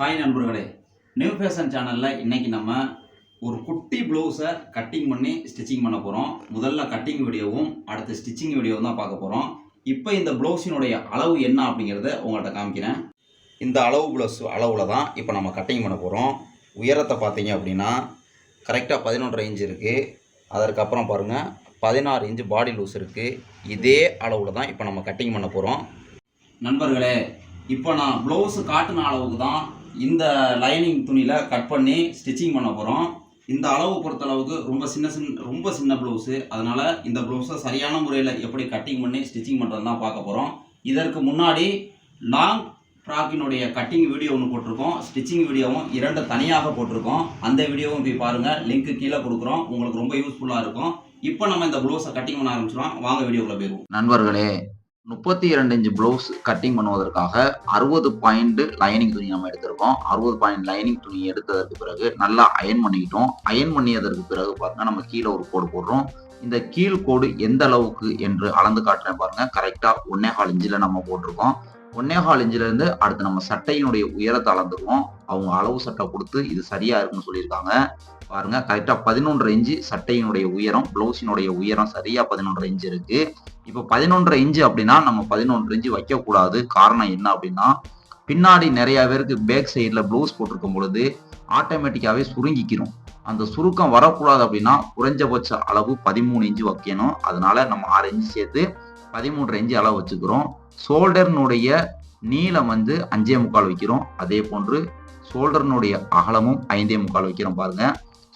Hi நண்பர்களே. New fashion சேனலில் இன்றைக்கி நம்ம ஒரு குட்டி ப்ளவுஸை கட்டிங் பண்ணி ஸ்டிச்சிங் பண்ண போகிறோம் முதல்ல கட்டிங் வீடியோவும் அடுத்து ஸ்டிச்சிங் வீடியோவும் தான் பார்க்க போகிறோம் இப்போ இந்த ப்ளவுஸினுடைய அளவு என்ன அப்படிங்கிறத உங்கள்கிட்ட காமிக்கிறேன். இந்த அளவு ப்ளவுஸ் அளவில் தான் இப்போ நம்ம கட்டிங் பண்ண போகிறோம் உயரத்தை பார்த்தீங்க அப்படின்னா கரெக்டாக பதினொன்றரை இன்ச் இருக்குது அதற்கப்புறம் பாருங்கள் பதினாறு இன்ச்சு பாடி லூஸ் இருக்குது இதே அளவில் தான் இப்போ நம்ம கட்டிங் பண்ண போகிறோம் நண்பர்களே இப்போ நான் ப்ளவுஸு காட்டின அளவுக்கு தான் இந்த லைனிங் துணியில் கட் பண்ணி ஸ்டிச்சிங் பண்ண போகிறோம் இந்த அளவு பொறுத்தளவுக்கு ரொம்ப சின்ன சின்ன ரொம்ப சின்ன ப்ளவுஸு அதனால் இந்த ப்ளவுஸை சரியான முறையில் எப்படி கட்டிங் பண்ணி ஸ்டிச்சிங் பண்ணுறது தான் பார்க்க போகிறோம் இதற்கு முன்னாடி லாங் ஃப்ராக்கினுடைய கட்டிங் வீடியோ ஒன்று போட்டிருக்கோம். ஸ்டிச்சிங் வீடியோவும் இரண்டு தனியாக போட்டிருக்கோம். அந்த வீடியோவும் போய் பாருங்கள் லிங்க்கு கீழே கொடுக்குறோம். உங்களுக்கு ரொம்ப யூஸ்ஃபுல்லாக இருக்கும். இப்போ நம்ம இந்த ப்ளவுஸை கட்டிங் பண்ண ஆரம்பிச்சிடும் வாங்க வீடியோக்குள்ளே போயிடுவோம். நண்பர்களே முப்பத்தி இரண்டு இன்ச் ப்ளவுஸ் கட்டிங் பண்ணுவதற்காக அறுபது பாயிண்ட் லைனிங் துணி நம்ம எடுத்திருக்கோம். அறுபது பாயிண்ட் லைனிங் துணி எடுத்ததற்கு பிறகு நல்லா அயன் பண்ணிக்கிட்டோம். அயன் பண்ணியதற்கு பிறகு பாருங்க நம்ம கீழே ஒரு கோடு போடுறோம். இந்த கீழ் கோடு எந்த அளவுக்கு என்று அளந்து காட்டுறேன் பாருங்க. கரெக்டா ஒன்னே கால் இன்ச்சில் நம்ம போட்டிருக்கோம். ஒன்னே கால் இன்ச்சில இருந்து அடுத்து நம்ம சட்டையினுடைய உயரத்தை அளந்துருவோம் அவங்க அளவு சட்டை கொடுத்து இது சரியா இருக்குன்னு சொல்லியிருக்காங்க. பாருங்க கரெக்டா பதினொன்றரை இன்ச்சு சட்டையினுடைய உயரம் பிளவுஸினுடைய உயரம் சரியா பதினொன்றரை இன்ச்சு இருக்கு. இப்போ பதினொன்றரை இன்ச்சு அப்படின்னா நம்ம பதினொன்று இன்ச்சு வைக்கக்கூடாது. காரணம் என்ன அப்படின்னா பின்னாடி நிறைய பேருக்கு பேக் சைடில் ப்ளவுஸ் போட்டிருக்கும் பொழுது ஆட்டோமேட்டிக்காகவே சுருங்கிக்கிறோம் அந்த சுருக்கம் வரக்கூடாது அப்படின்னா குறைஞ்சபட்ச அளவு பதிமூணு இன்ச்சு வைக்கணும். அதனால நம்ம ஆறு இன்ச்சு சேர்த்து பதிமூன்று இன்ச்சு அளவு வச்சுக்கிறோம். ஷோல்டர்னுடைய நீளம் வந்து அஞ்சே முக்கால் வைக்கிறோம். அதே போன்று ஷோல்டர்னுடைய அகலமும் ஐந்தே முக்கால் வைக்கிறோம் பாருங்க.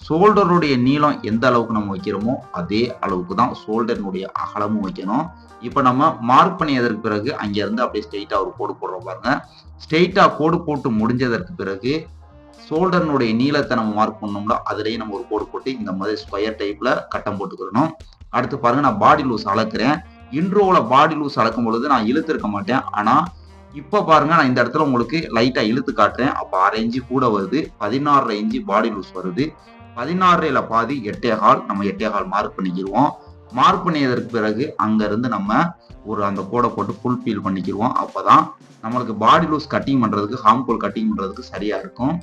ஷோல்டருடைய நீளம் எந்த அளவுக்கு நம்ம வைக்கிறோமோ அதே அளவுக்கு தான் ஷோல்டர்னுடைய அகலமும் வைக்கணும். இப்போ நம்ம மார்க் பண்ணியதற்கு பிறகு அங்கேருந்து அப்படியே ஸ்ட்ரெயிட்டாக ஒரு கோடு போடுறோம் பாருங்க. ஸ்ட்ரெயிட்டாக கோடு போட்டு முடிஞ்சதற்கு பிறகு ஷோல்டர்னுடைய நீளத்தை நம்ம மார்க் பண்ணோம்னா அதுலேயே நம்ம ஒரு கோடு போட்டு இந்த மாதிரி ஸ்கொயர் டைப்பில் கட்டம் போட்டுக்கிறணும் அடுத்து பாருங்க நான் பாடி லூஸ் அளக்குறேன் இன்ட்ரோவில் பாடி லூஸ் அளக்கும் பொழுது நான் இழுத்துருக்க மாட்டேன். ஆனால் இப்போ பாருங்க நான் இந்த இடத்துல உங்களுக்கு லைட்டாக இழுத்து காட்டுறேன். அப்போ அரை இன்ச்சு கூட வருது. பதினாறரை இன்ச்சு பாடி லூஸ் வருது. பதினாறுல பாதி எட்டே கால் நம்ம எட்டே கால் மார்க் பண்ணிக்கிடுவோம் மார்க் பண்ணியதற்கு பிறகு அங்கேருந்து நம்ம ஒரு அந்த கோடை போட்டு ஃபுல் ஃபீல் பண்ணிக்கிடுவோம் அப்போதான் நம்மளுக்கு பாடி லூஸ் கட்டிங் பண்ணுறதுக்கு ஹார்ம்ஃபுல் கட்டிங் பண்ணுறதுக்கு சரியாக இருக்கும்.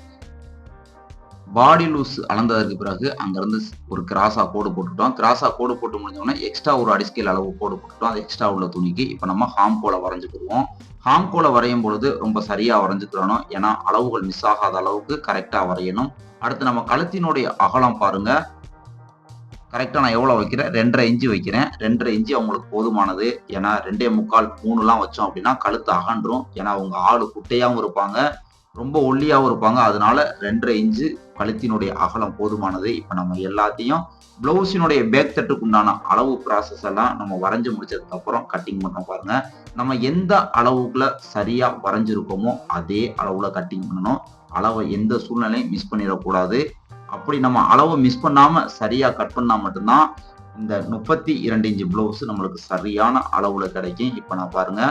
பாடி லூஸ் அளந்ததற்கு பிறகு அங்கேருந்து ஒரு கிராஸாக கோடு போட்டுட்டோம் கிராஸாக கோடு போட்டு முடிஞ்சோடனே எக்ஸ்ட்ரா ஒரு அடிஸ்கேல் அளவு கோடு போட்டுட்டோம் அது எக்ஸ்ட்ரா உள்ள துணிக்கு இப்போ நம்ம ஹாம் கோலை வரைஞ்சிக்கிடுவோம். ஹாம் கோலை வரையும் பொழுது ரொம்ப சரியாக வரைஞ்சிக்கிறணும் ஏன்னா அளவுகள் மிஸ் ஆகாத அளவுக்கு கரெக்டாக வரையணும். அடுத்து நம்ம கழுத்தினுடைய அகலம் பாருங்க. கரெக்டாக நான் எவ்வளோ வைக்கிறேன்? ரெண்டரை இன்ச்சு வைக்கிறேன். ரெண்டரை இன்ச்சு அவங்களுக்கு போதுமானது. ஏன்னா ரெண்டே முக்கால் மூணுலாம் வச்சோம் அப்படின்னா கழுத்து அகன்றும். ஏன்னா அவங்க ஆள் குட்டையாகவும் இருப்பாங்க. ரொம்ப ஒல்லியாகவும் இருப்பாங்க. அதனால ரெண்டரை இன்ச்சு கழுத்தினுடைய அகலம் போதுமானது. இப்போ நம்ம எல்லாத்தையும் பிளவுஸினுடைய பேக் தட்டுக்கு உண்டான அளவு ப்ராசஸ் எல்லாம் நம்ம வரைஞ்சு முடிச்சதுக்கு அப்புறம் கட்டிங் பண்ணோம் பாருங்க. நம்ம எந்த அளவுக்குள்ள சரியா வரைஞ்சிருக்கோமோ அதே அளவுல கட்டிங் பண்ணணும். அளவை எந்த சூழ்நிலையும் மிஸ் பண்ணிடக்கூடாது. அப்படி நம்ம அளவை மிஸ் பண்ணாம சரியா கட் பண்ணா மட்டும்தான் இந்த முப்பத்தி இரண்டு இன்ச்சு பிளவுஸ் நம்மளுக்கு சரியான அளவுல கிடைக்கும். இப்போ நான் பாருங்க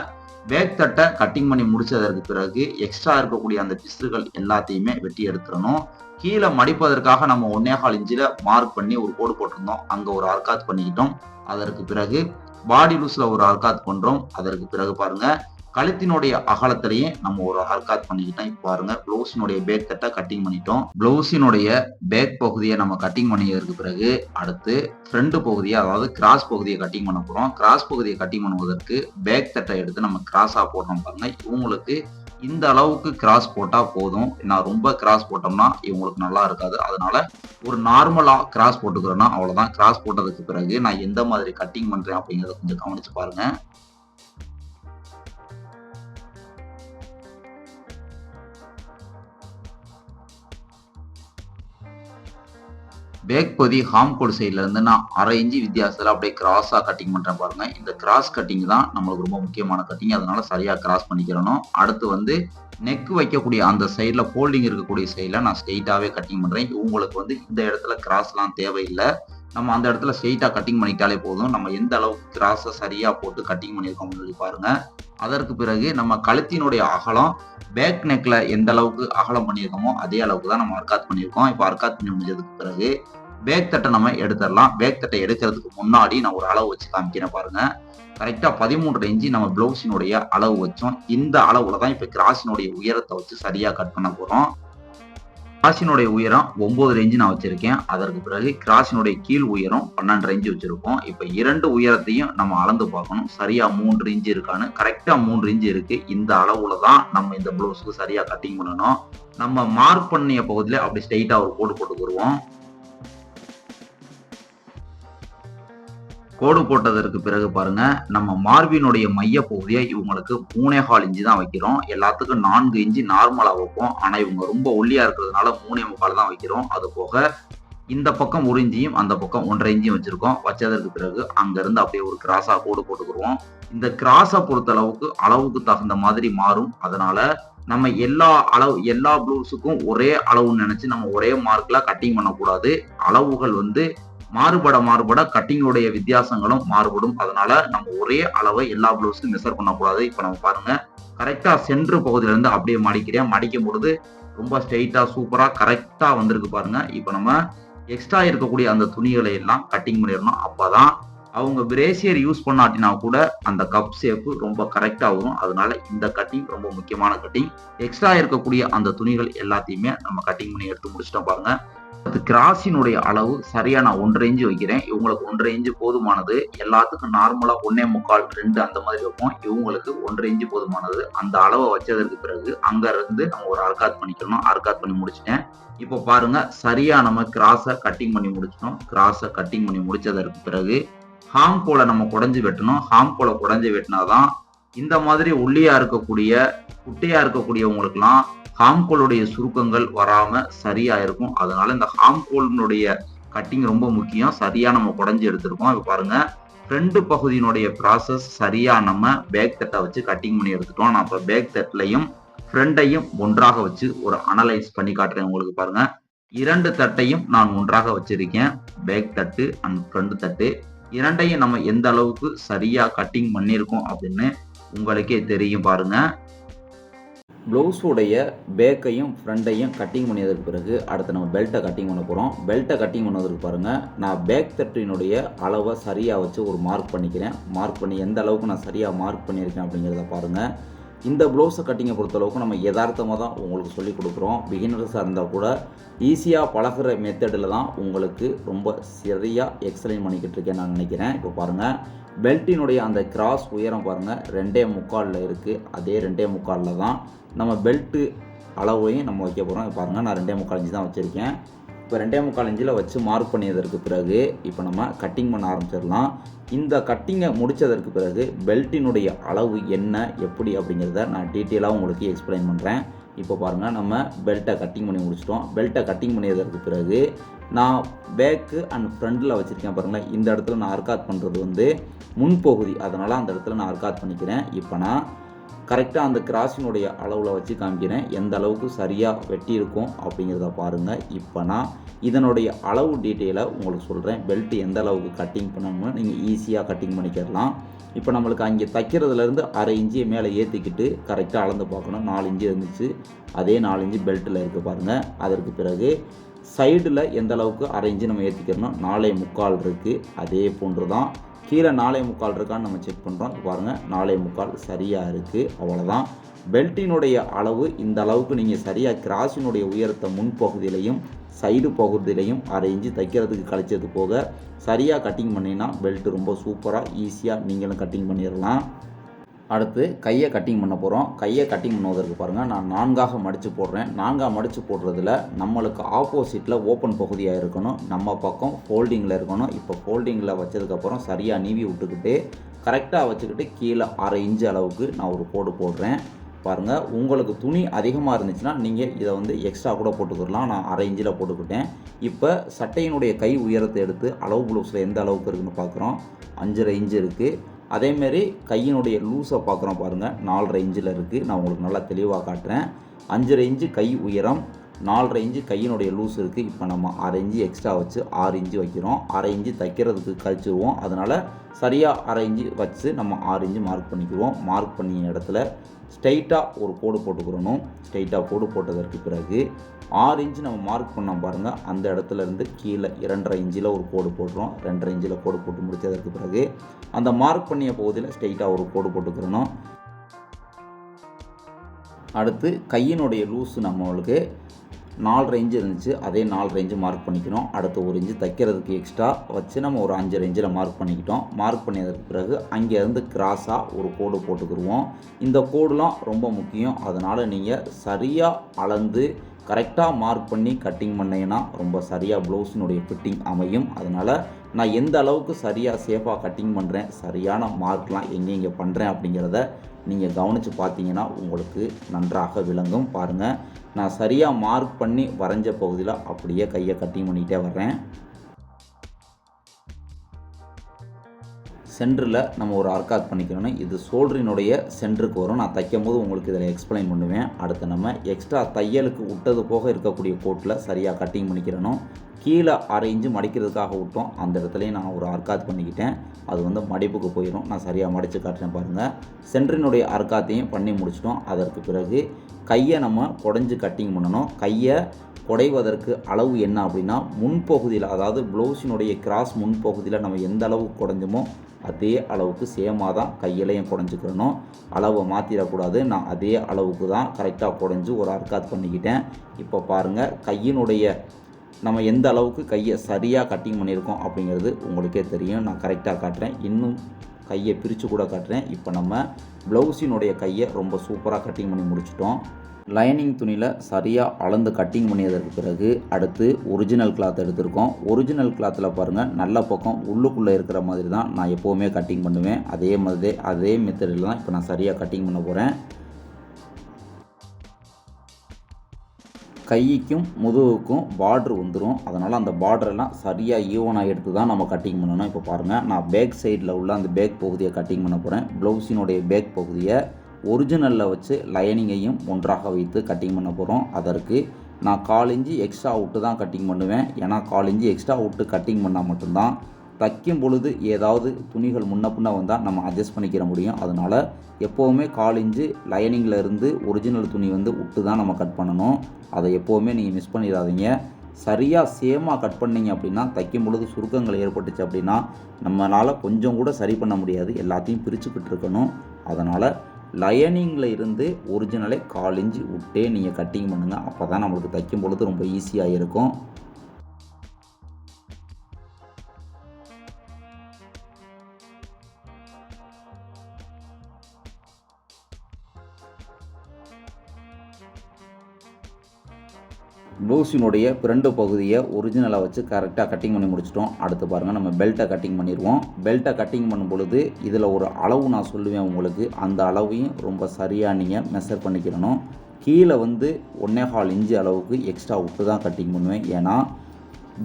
பேக் தட்டை கட்டிங் பண்ணி முடிச்சதற்கு பிறகு எக்ஸ்ட்ரா இருக்கக்கூடிய அந்த பிசுறுகள் எல்லாத்தையுமே வெட்டி எடுத்துடணும். கீழே மடிப்பதற்காக நம்ம ஒன்னே கால் இன்ச்சில் மார்க் பண்ணி ஒரு கோடு போட்டிருந்தோம். அங்கே ஒரு ஆர்காத் பண்ணிக்கிட்டோம். அதற்கு பிறகு பாடி லூஸ்ல ஒரு ஆர்காத் பண்றோம். அதற்கு பிறகு பாருங்க கழுத்தினுடைய அகலத்திலேயே நம்ம ஒரு அர்க்காத் பண்ணிக்கிட்டோம். இப்போ பாருங்க பிளவுஸினுடைய பேக் தட்டை கட்டிங் பண்ணிட்டோம். பிளவுஸினுடைய பேக் பகுதியை நம்ம கட்டிங் பண்ணியதற்கு பிறகு அடுத்து ஃப்ரண்ட் பகுதியை அதாவது கிராஸ் பகுதியை கட்டிங் பண்ண போறோம். கிராஸ் பகுதியை கட்டிங் பண்ணுவதற்கு பேக் தட்டை எடுத்து நம்ம கிராஸா போடுறோம் பாருங்க. இவங்களுக்கு இந்த அளவுக்கு கிராஸ் போட்டா போதும். நான் ரொம்ப கிராஸ் போட்டோம்னா இவங்களுக்கு நல்லா இருக்காது. அதனால ஒரு நார்மலா கிராஸ் போட்டுக்கிறேன்னா அவ்வளவுதான். கிராஸ் போட்டதுக்கு பிறகு நான் எந்த மாதிரி கட்டிங் பண்றேன் அப்படிங்கறத கொஞ்சம் கவனிச்சு பாருங்க. பேக் பகுதி ஹாம் கோடு சைட்லேருந்து நான் அரை இன்ச்சு வித்தியாசத்தில் அப்படியே கிராஸாக கட்டிங் பண்ணுறேன் பாருங்க. இந்த கிராஸ் கட்டிங் தான் நம்மளுக்கு ரொம்ப முக்கியமான கட்டிங் அதனால சரியாக கிராஸ் பண்ணிக்கிறணும். அடுத்து வந்து நெக் வைக்கக்கூடிய அந்த சைடில் ஃபோல்டிங் இருக்கக்கூடிய சைடில் நான் ஸ்ட்ரெயிட்டாகவே கட்டிங் பண்ணுறேன் இவங்களுக்கு வந்து இந்த இடத்துல கிராஸ்லாம் தேவையில்லை. நம்ம அந்த இடத்துல ஸ்ட்ரெயிட்டாக கட்டிங் பண்ணிட்டாலே போதும். நம்ம எந்த அளவுக்கு கிராஸை சரியாக போட்டு கட்டிங் பண்ணியிருக்கோம்னு சொல்லி பாருங்கள் அதற்கு பிறகு நம்ம கழுத்தினுடைய அகலம் பேக் நெக்கில் எந்த அளவுக்கு அகலம் பண்ணியிருக்கோமோ அதே அளவுக்கு தான் நம்ம அர்க்காத் பண்ணியிருக்கோம். இப்போ அர்க்காத் பண்ணி முடிஞ்சதுக்கு பிறகு பேக் தட்டை நம்ம எடுத்துடலாம். பேக் தட்டை எடுக்கிறதுக்கு முன்னாடி நான் ஒரு அளவு வச்சு காமிக்கிறேன் பாருங்க. கரெக்டாக பதிமூன்று இன்ச்சு நம்ம ப்ளவுஸினுடைய அளவு வச்சோம். இந்த அளவுல தான் இப்போ கிராஸினுடைய உயரத்தை வச்சு சரியாக கட் பண்ண போகிறோம் கிராஸினுடைய உயரம் ஒன்பது ரேஞ்சு நான் வச்சிருக்கேன். அதற்கு பிறகு கிராஸினுடைய கீழ் உயரம் பன்னெண்டு ரேஞ்சு வச்சிருக்கோம். இப்போ இரண்டு உயரத்தையும் நம்ம அளந்து பார்க்கணும். சரியா மூன்று இன்ச்சு இருக்கான்னு. கரெக்டா மூன்று இன்ச்சு இருக்கு. இந்த அளவுல தான் நம்ம இந்த ப்ளவுஸுக்கு சரியா கட்டிங் பண்ணணும். நம்ம மார்க் பண்ணிய பகுதியில் அப்படி ஸ்ட்ரைட்டா ஒரு கோடு போட்டுக்குருவோம் கோடு போட்டதற்கு பிறகு பாருங்க நம்ம மார்பினுடைய மைய பகுதியை இவங்களுக்கு மூணே கால் இன்ச்சு தான் வைக்கிறோம். எல்லாத்துக்கும் நான்கு இன்ச்சு நார்மலா வைப்போம். ஆனா இவங்க ரொம்ப ஒல்லியா இருக்கிறதுனால மூணே முக்கால் தான் வைக்கிறோம். அது போக இந்த பக்கம் ஒரு இஞ்சியும் அந்த பக்கம் ஒன்றரை இஞ்சியும் வச்சிருக்கோம். வச்சதற்கு பிறகு அங்க இருந்து அப்படியே ஒரு கிராஸா கோடு போட்டுக்குருவோம் இந்த கிராஸை பொறுத்த அளவுக்கு அளவுக்கு தகுந்த மாதிரி மாறும். அதனால நம்ம எல்லா அளவு எல்லா ப்ளூஸுக்கும் ஒரே அளவுன்னு நினைச்சு நம்ம ஒரே மார்க்ல கட்டிங் பண்ணக்கூடாது. அளவுகள் வந்து மாறுபட மாறுபட கட்டிங்குடைய வித்தியாசங்களும் மாறுபடும். அதனால நம்ம ஒரே அளவை எல்லா ப்ளவுஸுக்கும் மெஷர் பண்ணக்கூடாது. இப்போ நம்ம பாருங்க கரெக்டா சென்ட்ரு பகுதியில இருந்து அப்படியே மடிக்கிறேன். மடிக்கும் பொழுது ரொம்ப ஸ்ட்ரைட்டா சூப்பரா கரெக்டா வந்திருக்கு பாருங்க. இப்போ நம்ம எக்ஸ்ட்ரா இருக்கக்கூடிய அந்த துணிகளை எல்லாம் கட்டிங் பண்ணிடணும். அப்பதான் அவங்க பிரேசியர் யூஸ் பண்ணாட்டினா கூட அந்த கப் ஷேப்பு ரொம்ப கரெக்டாக வரும். அதனால இந்த கட்டிங் ரொம்ப முக்கியமான கட்டிங் எக்ஸ்ட்ரா இருக்கக்கூடிய அந்த துணிகள் எல்லாத்தையுமே நம்ம கட்டிங் பண்ணி எடுத்து முடிச்சிட்டோம் பாருங்க. கிராஸினுடைய அளவு சரியா நான் ஒன்றரை இன்ச்சு வைக்கிறேன். இவங்களுக்கு ஒன்றரை இன்ச்சு போதுமானது. எல்லாத்துக்கும் நார்மலா ஒன்னே முக்கால் ரெண்டு அந்த மாதிரி வைப்போம் இவங்களுக்கு ஒன்றரை இன்ச்சு போதுமானது. அந்த அளவை வச்சதற்கு பிறகு அங்க இருந்து நம்ம ஒரு அர்காத் பண்ணிக்கணும். அர்காத் பண்ணி முடிச்சிட்டேன். இப்போ பாருங்க சரியா நம்ம கிராஸை கட்டிங் பண்ணி முடிச்சிட்டோம். கிராஸை கட்டிங் பண்ணி முடிச்சதற்கு பிறகு ஹாம் கோலை நம்ம குடஞ்சி வெட்டணும். ஹாம் கோலை குடஞ்சி வெட்டினாதான் இந்த மாதிரி ஒல்லியா இருக்கக்கூடிய குட்டையா இருக்கக்கூடியவங்களுக்குலாம் ஹாம்கோலுடைய சுருக்கங்கள் வராம சரியா இருக்கும். அதனால இந்த ஹாம்கோலினுடைய கட்டிங் ரொம்ப முக்கியம். சரியா நம்ம குடஞ்சி எடுத்திருக்கோம். இப்போ பாருங்க ஃப்ரண்ட் பகுதியினுடைய ப்ராசஸ் சரியா நம்ம பேக் தட்டை வச்சு கட்டிங் பண்ணி எடுத்துட்டோம். நான் இப்போ பேக் தட்லையும் ஃப்ரண்டையும் ஒன்றாக வச்சு ஒரு அனலைஸ் பண்ணி காட்டுறேன் உங்களுக்கு பாருங்க. இரண்டு தட்டையும் நான் ஒன்றாக வச்சிருக்கேன். பேக் தட்டு அண்ட் ஃப்ரண்ட் தட்டு. இரண்டையும் நம்ம எந்த அளவுக்கு சரியா கட்டிங் பண்ணியிருக்கோம் அப்படின்னு உங்களுக்கே தெரியும் பாருங்க. ப்ளவுஸுடைய பேக்கையும் ஃப்ரண்ட்டையும் கட்டிங் பண்ணியதற்கு பிறகு அடுத்து நம்ம பெல்ட்டை கட்டிங் பண்ண போகிறோம் பெல்ட்டை கட்டிங் பண்ணதற்கு பாருங்கள் நான் பேக் தட்டினுடைய அளவை சரியாக வச்சு ஒரு மார்க் பண்ணிக்கிறேன். மார்க் பண்ணி எந்த அளவுக்கு நான் சரியாக மார்க் பண்ணியிருக்கேன் அப்படிங்கிறத பாருங்கள் இந்த ப்ளவுஸை கட்டிங்கை பொறுத்தளவுக்கு நம்ம யதார்த்தமாக தான் உங்களுக்கு சொல்லிக் கொடுக்குறோம். பிகினர்ஸாக இருந்தால் கூட ஈஸியாக பழகுற மெத்தடில் தான் உங்களுக்கு ரொம்ப சரியாக எக்ஸ்பிளைன் பண்ணிக்கிட்டு இருக்கேன் நான் நினைக்கிறேன். இப்போ பாருங்கள் பெல்ட்டினுடைய அந்த கிராஸ் உயரம் பாருங்கள் ரெண்டே முக்காலில் இருக்குது அதே ரெண்டே முக்காலில் தான் நம்ம பெல்ட்டு அளவையும் நம்ம வைக்க போகிறோம் பாருங்கள் நான் ரெண்டே முக்கால் இன்ச்சு தான் வச்சுருக்கேன். இப்போ ரெண்டே முக்கால் இன்ச்சில் வச்சு மார்க் பண்ணியதற்கு பிறகு இப்போ நம்ம கட்டிங் பண்ண ஆரம்பிச்சிடலாம். இந்த கட்டிங்கை முடித்ததற்கு பிறகு பெல்ட்டினுடைய அளவு என்ன எப்படி அப்படிங்கிறத நான் டீட்டெயிலாக உங்களுக்கு எக்ஸ்பிளைன் பண்ணுறேன் இப்போ பாருங்கள் நம்ம பெல்ட்டை கட்டிங் பண்ணி முடிச்சிட்டோம். பெல்ட்டை கட்டிங் பண்ணியதற்கு பிறகு நான் பேக்கு அண்ட் ஃப்ரண்டில் வச்சுருக்கேன் பாருங்களேன். இந்த இடத்துல நான் அர்காத் பண்ணுறது வந்து முன்பகுதி அதனால் அந்த இடத்துல நான் அர்காத் பண்ணிக்கிறேன். இப்போ நான் கரெக்டாக அந்த கிராஸினுடைய அளவில் வச்சு காமிக்கிறேன். எந்த அளவுக்கு சரியாக வெட்டி இருக்கும் அப்படிங்கிறத பாருங்கள் இப்போ நான் இதனுடைய அளவு டீட்டெயிலை உங்களுக்கு சொல்கிறேன் பெல்ட் எந்த அளவுக்கு கட்டிங் பண்ணணும்னு நீங்கள் ஈஸியாக கட்டிங் பண்ணிக்கிறலாம் இப்போ நம்மளுக்கு அங்கே தைக்கிறதுலேருந்து அரை இன்ச்சியை மேலே ஏற்றிக்கிட்டு கரெக்டாக அளந்து பார்க்கணும். நாலு இன்ச்சு இருந்துச்சு. அதே நாலு இஞ்சி பெல்ட்டில் இருக்குது பாருங்கள் அதற்கு பிறகு சைடில் எந்த அளவுக்கு அரைஞ்சு நம்ம ஏற்றிக்கிறோம் நாலே முக்கால் இருக்குது அதே போன்று தான். கீழே நாலே முக்கால் இருக்கான்னு நம்ம செக் பண்ணுறோம் பாருங்கள் நாலே முக்கால் சரியாக இருக்குது அவ்வளோதான் பெல்ட்டினுடைய அளவு இந்த அளவுக்கு நீங்கள் சரியாக கிராஸினுடைய உயரத்தை முன்பகுதியிலையும் சைடு பகுதியிலையும் அரை இன்ச்சு தைக்கிறதுக்கு கழிச்சது போக சரியாக கட்டிங் பண்ணிங்கன்னா பெல்ட் ரொம்ப சூப்பராக ஈஸியாக நீங்களும் கட்டிங் பண்ணிடலாம். அடுத்து கையை கட்டிங் பண்ண போகிறோம் கையை கட்டிங் பண்ணுவதற்கு பாருங்கள் நான் நான்காக மடித்து போடுறேன். நான்காக மடித்து போடுறதுல நம்மளுக்கு ஆப்போசிட்டில் ஓப்பன் பகுதியாக இருக்கணும். நம்ம பக்கம் ஃபோல்டிங்கில் இருக்கணும். இப்போ ஃபோல்டிங்கில் வச்சதுக்கப்புறம் சரியாக நீவி விட்டுக்கிட்டு கரெக்டாக வச்சுக்கிட்டு கீழே அரை இன்ச்சு அளவுக்கு நான் ஒரு கோடு போடுறேன். பாருங்கள் உங்களுக்கு துணி அதிகமாக இருந்துச்சுன்னா நீங்கள் இதை வந்து எக்ஸ்ட்ரா கூட போட்டுக்கிடலாம் நான் அரை இன்ச்சில் போட்டுக்கிட்டேன். இப்போ சட்டையினுடைய கை உயரத்தை எடுத்து அளவு ப்ளவுஸில் எந்த அளவுக்கு இருக்குன்னு பார்க்குறோம் அஞ்சரை இன்ச்சு இருக்குது அதேமாரி கையினுடைய லூஸை பார்க்குறோம் பாருங்கள் நாலரை இன்ச்சில் இருக்குது நான் உங்களுக்கு நல்லா தெளிவாக காட்டுறேன். அஞ்சரை இன்ச்சு கை உயரம் நாலரை இன்ச்சு கையினுடைய லூஸ் இருக்குது இப்போ நம்ம அரை இன்ச்சு எக்ஸ்ட்ரா வச்சு ஆறு இன்ச்சு வைக்கிறோம். அரை இன்ச்சு தைக்கிறதுக்கு கழிச்சிருவோம். அதனால் சரியாக அரை இன்ச்சு வச்சு நம்ம ஆறு இன்ச்சு மார்க் பண்ணிக்குவோம். மார்க் பண்ணிய இடத்துல ஸ்ட்ரைட்டாக ஒரு கோடு போட்டுக்கிறணும். ஸ்ட்ரைட்டாக கோடு போட்டதற்கு பிறகு ஆறு இன்ச்சு நம்ம மார்க் பண்ணோம் பாருங்கள் அந்த இடத்துலேருந்து கீழே இரண்டரை இன்ச்சில் ஒரு கோடு போட்டுரும் ரெண்டரை இன்ச்சில் கோடு போட்டு முடித்ததற்கு பிறகு அந்த மார்க் பண்ணிய பகுதியில் ஸ்ட்ரைட்டாக ஒரு கோடு போட்டுக்கிறணும். அடுத்து கையினுடைய லூஸு நம்மளுக்கு நாலு ரேஞ்சு இருந்துச்சு. அதே நாலு ரேஞ்சு மார்க் பண்ணிக்கணும் அடுத்த ஒரு இன்ச்சு தைக்கிறதுக்கு எக்ஸ்ட்ரா வச்சு நம்ம ஒரு அஞ்சு ரேஞ்சில் மார்க் பண்ணிக்கிட்டோம். மார்க் பண்ணியதற்கு பிறகு அங்கேருந்து கிராஸாக ஒரு கோடு போட்டுக்கிடுவோம் இந்த கோடுலாம் ரொம்ப முக்கியம். அதனால் நீங்கள் சரியாக அளந்து கரெக்டாக மார்க் பண்ணி கட்டிங் பண்ணீங்கன்னா ரொம்ப சரியாக ப்ளவுஸினுடைய ஃபிட்டிங் அமையும். அதனால் நான் எந்த அளவுக்கு சரியாக சேஃபாக கட்டிங் பண்ணுறேன் சரியான மார்க்லாம் எங்கே பண்ணுறேன் அப்படிங்கிறத நீங்கள் கவனித்து பார்த்தீங்கன்னா உங்களுக்கு நன்றாக விளங்கும். பாருங்கள் நான் சரியாக மார்க் பண்ணி வரைஞ்ச பகுதியில் அப்படியே கையை கட்டிங் பண்ணிக்கிட்டே வர்றேன். சென்டரில் நம்ம ஒரு அர்க்காத் பண்ணிக்கணும் இது சோல்டரினுடைய சென்டருக்கு வரும். நான் தைக்கும் போது உங்களுக்கு இதில் எக்ஸ்பிளைன் பண்ணுவேன். அடுத்து நம்ம எக்ஸ்ட்ரா தையலுக்கு விட்டது போக இருக்கக்கூடிய கோட்டில் சரியாக கட்டிங் பண்ணிக்கிறணும். கீழே அரைஞ்சு மடிக்கிறதுக்காக விட்டோம். அந்த இடத்துலையும் நான் ஒரு அர்க்காத் பண்ணிக்கிட்டேன். அது வந்து மடிப்புக்கு போயிடும் நான் சரியாக மடித்து காட்டுறேன் பாருங்கள் சென்டரினுடைய அர்க்காத்தையும் பண்ணி முடிச்சிட்டோம். அதற்கு பிறகு கையை நம்ம குடஞ்சி கட்டிங் பண்ணணும். கையை குடைவதற்கு அளவு என்ன அப்படின்னா முன்பகுதியில் அதாவது ப்ளவுஸினுடைய கிராஸ் முன்பகுதியில் நம்ம எந்த அளவுக்கு குடஞ்சோமோ அதே அளவுக்கு சேமாக தான் கையிலையும் குடஞ்சிக்கிறணும் அளவை மாற்றிடக்கூடாது நான் அதே அளவுக்கு தான் கரெக்டாக குடஞ்சி ஒரு அர்க்காத் பண்ணிக்கிட்டேன். இப்போ பாருங்கள் கையினுடைய நம்ம எந்த அளவுக்கு கையை சரியாக கட்டிங் பண்ணியிருக்கோம் அப்படிங்கிறது உங்களுக்கே தெரியும். நான் கரெக்டாக காட்டுறேன். இன்னும் கையை பிரித்து கூட காட்டுறேன். இப்போ நம்ம ப்ளவுஸினுடைய கையை ரொம்ப சூப்பராக கட்டிங் பண்ணி முடிச்சிட்டோம். லைனிங் துணியில் சரியாக அளந்து கட்டிங் பண்ணியதற்கு பிறகு அடுத்து ஒரிஜினல் கிளாத் எடுத்திருக்கோம். ஒரிஜினல் கிளாத்தில் பாருங்கள் நல்ல பக்கம் உள்ளுக்குள்ளே இருக்கிற மாதிரி தான் நான் எப்போவுமே கட்டிங் பண்ணுவேன். அதே மாதிரி அதே மெத்தடில் தான் இப்போ நான் சரியாக கட்டிங் பண்ண போகிறேன் கைக்கும் முதுகுக்கும் பார்ட்ரு வந்துடும் அதனால் அந்த பார்டரெல்லாம் சரியாக ஈவனாக எடுத்து தான் நம்ம கட்டிங் பண்ணணும். இப்போ பாருங்கள் நான் பேக் சைடில் உள்ள அந்த பேக் பகுதியை கட்டிங் பண்ண போகிறேன் ப்ளவுஸினுடைய பேக் பகுதியை ஒரிஜினலில் வச்சு லைனிங்கையும் ஒன்றாக வைத்து கட்டிங் பண்ண போகிறோம் அதற்கு நான் கால் இன்ச்சு எக்ஸ்ட்ரா விட்டு தான் கட்டிங் பண்ணுவேன். ஏன்னா கால் இன்ச்சு எக்ஸ்ட்ரா விட்டு கட்டிங் பண்ணால் மட்டும்தான் தைக்கும் பொழுது ஏதாவது துணிகள் முன்ன பின்ன வந்தால் நம்ம அட்ஜஸ்ட் பண்ணிக்கிற முடியும். அதனால் எப்போவுமே கால் இன்ச்சு லைனிங்கில் இருந்து ஒரிஜினல் துணி வந்து விட்டு தான் நம்ம கட் பண்ணணும். அதை எப்போவுமே நீங்கள் மிஸ் பண்ணிடாதீங்க. சரியாக சேமாக கட் பண்ணீங்க அப்படின்னா தைக்கும் பொழுது சுருக்கங்கள் ஏற்பட்டுச்சு அப்படின்னா நம்மளால் கொஞ்சம் கூட சரி பண்ண முடியாது. எல்லாத்தையும் பிரிச்சுக்கிட்டு இருக்கணும். அதனால் லயனிங்கில் இருந்து ஒரிஜினலே கால் இன்ச்சு விட்டே நீங்கள் கட்டிங் பண்ணுங்கள் அப்போ தான் நம்மளுக்கு தைக்கும் பொழுது ரொம்ப ஈஸியாக இருக்கும் ப்ளவுஸினுடைய ஃப்ரண்ட் பகுதியை ஒரிஜினலாக வச்சு கரெக்டாக கட்டிங் பண்ணி முடிச்சிட்டோம். அடுத்து பாருங்கள் நம்ம பெல்ட்டை கட்டிங் பண்ணிடுவோம். பெல்ட்டை கட்டிங் பண்ணும் பொழுது இதில் ஒரு அளவு நான் சொல்லுவேன் உங்களுக்கு. அந்த அளவையும் ரொம்ப சரியாக நீங்கள் மெஷர் பண்ணிக்கிறணும் கீழே வந்து ஒன்னே கால் இன்ச்சு அளவுக்கு எக்ஸ்ட்ரா விட்டு தான் கட்டிங் பண்ணுவேன். ஏன்னா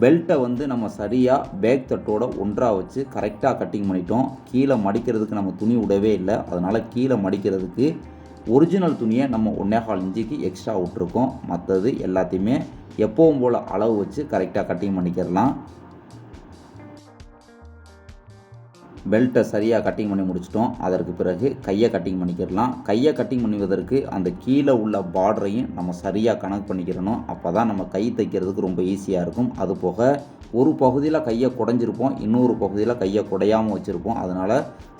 பெல்ட்டை வந்து நம்ம சரியாக பேக் தட்டோட ஒன்றாக வச்சு கரெக்டாக கட்டிங் பண்ணிட்டோம். கீழே மடிக்கிறதுக்கு நம்ம துணி விடவே இல்லை. அதனால் கீழே மடிக்கிறதுக்கு ஒரிஜினல் துணியை நம்ம ஒன்றே கால் இன்ச்சுக்கு எக்ஸ்ட்ரா விட்ருக்கோம் மற்றது எல்லாத்தையுமே எப்பவும் போல் அளவு வச்சு கரெக்டாக கட்டிங் பண்ணிக்கிறலாம் பெல்ட்டை சரியாக கட்டிங் பண்ணி முடிச்சிட்டோம். அதற்கு பிறகு கையை கட்டிங் பண்ணிக்கிறலாம் கையை கட்டிங் பண்ணுவதற்கு அந்த கீழே உள்ள பார்டரையும் நம்ம சரியாக கணக்கு பண்ணிக்கிறணும் அப்போ தான் நம்ம கை தைக்கிறதுக்கு ரொம்ப ஈஸியாக இருக்கும். அது போக ஒரு பகுதியில் கையை குடைஞ்சிருப்போம் இன்னொரு பகுதியில் கையை குடையாமல் வச்சுருப்போம். அதனால்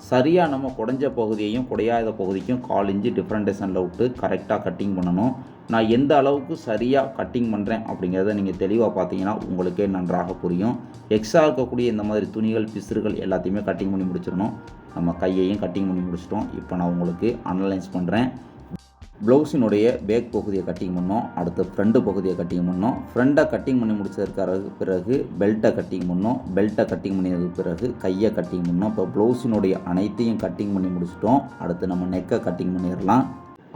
சரியாக நம்ம குடைஞ்ச பகுதியையும் குடையாத பகுதிக்கும் கால் இன்ச்சு டிஃப்ரெண்டேஷனில் விட்டு கரெக்டாக கட்டிங் பண்ணணும். நான் எந்த அளவுக்கு சரியாக கட்டிங் பண்ணுறேன் அப்படிங்கிறத நீங்கள் தெளிவாக பார்த்தீங்கன்னா உங்களுக்கே நன்றாக புரியும். எக்ஸ்ட்ரா இருக்கக்கூடிய இந்த மாதிரி துணிகள் பிசுறுகள் எல்லாத்தையுமே கட்டிங் பண்ணி முடிச்சிடணும். நம்ம கையையும் கட்டிங் பண்ணி முடிச்சிட்டோம். இப்போ நான் உங்களுக்கு அனலைஸ் பண்ணுறேன் ப்ளவுஸினுடைய பேக் பகுதியை கட்டிங் பண்ணோம். அடுத்து ஃப்ரண்ட்டு பகுதியை கட்டிங் பண்ணோம். ஃப்ரண்ட்டை கட்டிங் பண்ணி முடிச்சதுக்கு பிறகு பெல்ட்டை கட்டிங் பண்ணோம். பெல்ட்டை கட்டிங் பண்ணியதுக்கு பிறகு கையை கட்டிங் பண்ணோம். இப்போ ப்ளவுஸினுடைய அனைத்தையும் கட்டிங் பண்ணி முடிச்சிட்டோம். அடுத்து நம்ம நெக்கை கட்டிங் பண்ணிடலாம்.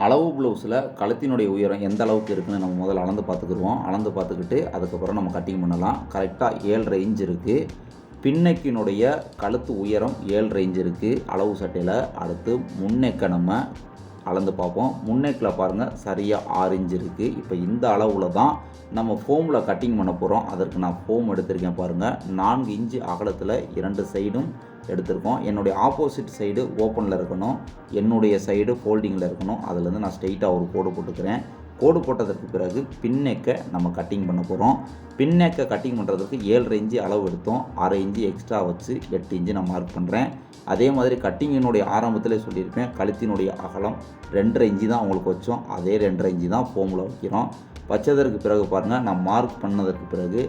அளவு ப்ளவுஸில் கழுத்தினுடைய உயரம் எந்த அளவுக்கு இருக்குன்னு நம்ம முதல்ல அளந்து பார்த்துக்குருவோம் அளந்து பார்த்துக்கிட்டு அதுக்கப்புறம் நம்ம கட்டிங் பண்ணலாம். கரெக்டாக ஏழரை இன்ச் இருக்குது பின்னக்கினுடைய கழுத்து உயரம் ஏழு ரேஞ்ச் இருக்குது அளவு சட்டையில் அடுத்து முன்னெக்க நம்ம அளந்து பார்ப்போம். முன்னேக்கில் பாருங்கள் சரியாக ஆரஞ்சு இருக்குது இப்போ இந்த அளவில் தான் நம்ம ஃபோமில் கட்டிங் பண்ண போகிறோம் அதற்கு நான் ஃபோம் எடுத்திருக்கேன் பாருங்கள் நான்கு இன்ச்சு அகலத்தில் இரண்டு சைடும் எடுத்திருக்கோம். என்னுடைய ஆப்போசிட் சைடு ஓப்பனில் இருக்கணும். என்னுடைய சைடு ஃபோல்டிங்கில் இருக்கணும். அதுலேருந்து நான் ஸ்ட்ரெயிட்டாக ஒரு கோடு போட்டுக்கிறேன். கோடு போட்டதற்கு பிறகு பின்னெக்கை நம்ம கட்டிங் பண்ண போகிறோம் பின்னெக்கை கட்டிங் பண்ணுறதுக்கு ஏழரை இன்ச்சு அளவு எடுத்தோம். அரை இன்ச்சு எக்ஸ்ட்ரா வச்சு எட்டு இன்ச்சு நான் மார்க் பண்ணுறேன் அதே மாதிரி கட்டிங்கினுடைய ஆரம்பத்தில் சொல்லியிருப்பேன். கழுத்தினுடைய அகலம் ரெண்டரை இன்ச்சு தான் உங்களுக்கு வச்சோம். அதே ரெண்டரை இன்ச்சு தான் ஃபோமில் வைக்கிறோம். வச்சதற்கு பிறகு பாருங்கள் நான் மார்க் பண்ணதற்கு பிறகு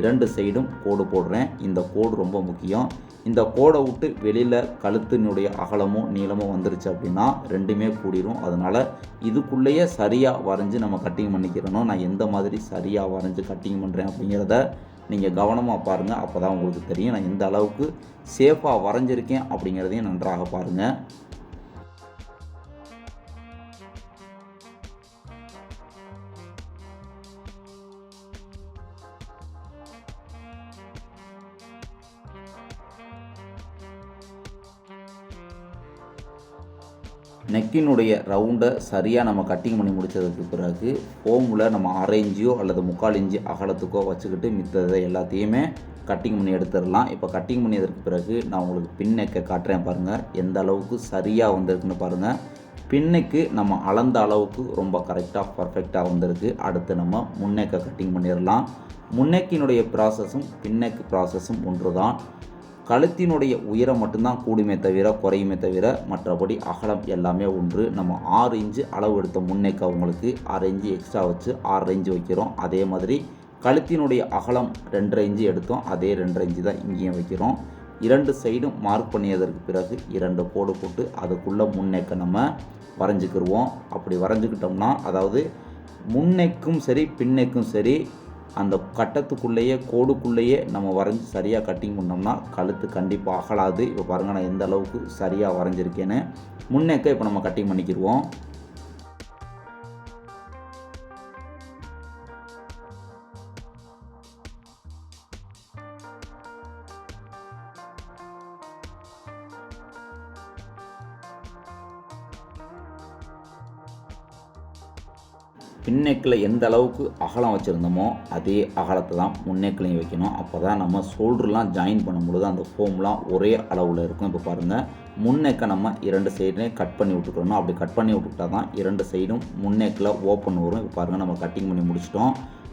இரண்டு சைடும் கோடு போடுறேன். இந்த கோடு ரொம்ப முக்கியம். இந்த கோடை விட்டு வெளியில் கழுத்தினுடைய அகலமும் நீளமும் வந்துருச்சு அப்படின்னா ரெண்டுமே கூடிரும். அதனால் இதுக்குள்ளேயே சரியாக வரைஞ்சி நம்ம கட்டிங் பண்ணிக்கிறணும். நான் எந்த மாதிரி சரியாக வரைஞ்சி கட்டிங் பண்ணுறேன் அப்படிங்கிறத நீங்கள் கவனமாக பாருங்கள் அப்போ தான் உங்களுக்கு தெரியும். நான் எந்த அளவுக்கு சேஃபாக வரைஞ்சிருக்கேன் அப்படிங்கிறதையும் நன்றாக பாருங்கள் நெக்கினுடைய ரவுண்டை சரியாக நம்ம கட்டிங் பண்ணி முடித்ததுக்கு பிறகு ஃபோமில் நம்ம அரை இன்ச்சியோ அல்லது முக்கால் இன்ச்சு அகலத்துக்கோ வச்சுக்கிட்டு மித்ததை எல்லாத்தையுமே கட்டிங் பண்ணி எடுத்துடலாம். இப்போ கட்டிங் பண்ணியதற்கு பிறகு நான் உங்களுக்கு பின் நெக்கை காட்டுறேன் பாருங்கள் எந்த அளவுக்கு சரியாக வந்திருக்குன்னு பாருங்கள் பின்னுக்கு நம்ம அளந்த அளவுக்கு ரொம்ப கரெக்டாக பர்ஃபெக்டாக வந்திருக்கு. அடுத்து நம்ம முன்னேக்க கட்டிங் பண்ணிடலாம். முன்னேக்கினுடைய ப்ராசஸும் பின்னக்கு ப்ராசஸும் ஒன்று தான் கழுத்தினுடைய உயரம் மட்டும்தான் கூடுமே தவிர குறையுமே தவிர மற்றபடி அகலம் எல்லாமே ஒன்று. நம்ம ஆறு இன்ச்சு அளவு எடுத்த முன்னேக்க அவங்களுக்கு அரை இன்ச்சு எக்ஸ்ட்ரா வச்சு ஆறு இன்ச்சு வைக்கிறோம். அதே மாதிரி கழுத்தினுடைய அகலம் ரெண்டரை இன்ச்சு எடுத்தோம். அதே ரெண்டரை இன்ச்சு தான் இங்கேயும் வைக்கிறோம். இரண்டு சைடும் மார்க் பண்ணியதற்கு பிறகு இரண்டு கோடு போட்டு அதுக்குள்ளே முன்னேக்க நம்ம வரைஞ்சிக்கிடுவோம் அப்படி வரைஞ்சிக்கிட்டோம்னா அதாவது முன்னைக்கும் சரி பின்னைக்கும் சரி அந்த கட்டத்துக்குள்ளேயே கோடுக்குள்ளேயே நம்ம வரைஞ்சி சரியாக கட்டிங் பண்ணோம்னா கழுத்து கண்டிப்பாக அகலாது. இப்போ பாருங்கள் நான் எந்த அளவுக்கு சரியாக வரைஞ்சிருக்கேன்னு. முன்னேக்க இப்போ நம்ம கட்டிங் பண்ணிக்கிடுவோம் பின்னெக்கில் எந்த அளவுக்கு அகலம் வச்சுருந்தோமோ அதே அகலத்தை தான் முன்னேக்கிலையும் வைக்கணும். அப்போ தான் நம்ம ஷோல்டர்லாம் ஜாயின் பண்ணும்பொழுது அந்த ஃபோம்லாம் ஒரே அளவில் இருக்கும். இப்போ பாருங்கள் முன்னெக்கை நம்ம இரண்டு சைட்லேயும் கட் பண்ணி விட்டுக்கணும் அப்படி கட் பண்ணி விட்டுக்கிட்டா தான் இரண்டு சைடும் முன்னெக்கில் ஓப்பன் வரும். இப்போ பாருங்கள் நம்ம கட்டிங் பண்ணி முடிச்சிட்டோம்.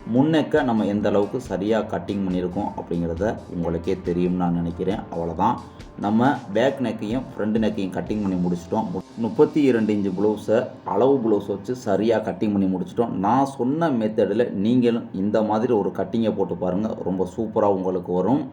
முன்னேக்க நம்ம எந்த அளவுக்கு சரியாக கட்டிங் பண்ணியிருக்கோம் அப்படிங்கிறத உங்களுக்கே தெரியும்னு நான் நினைக்கிறேன். அவ்வளோதான் நம்ம பேக் நெக்கையும் ஃப்ரண்ட் நெக்கையும் கட்டிங் பண்ணி முடிச்சிட்டோம். முப்பத்தி இரண்டு இன்ச்சு ப்ளவுஸை அளவு ப்ளவுஸ் வச்சு சரியாக கட்டிங் பண்ணி முடிச்சிட்டோம். நான் சொன்ன மெத்தடில் நீங்களும் இந்த மாதிரி ஒரு கட்டிங்கை போட்டு பாருங்கள் ரொம்ப சூப்பராக உங்களுக்கு வரும்.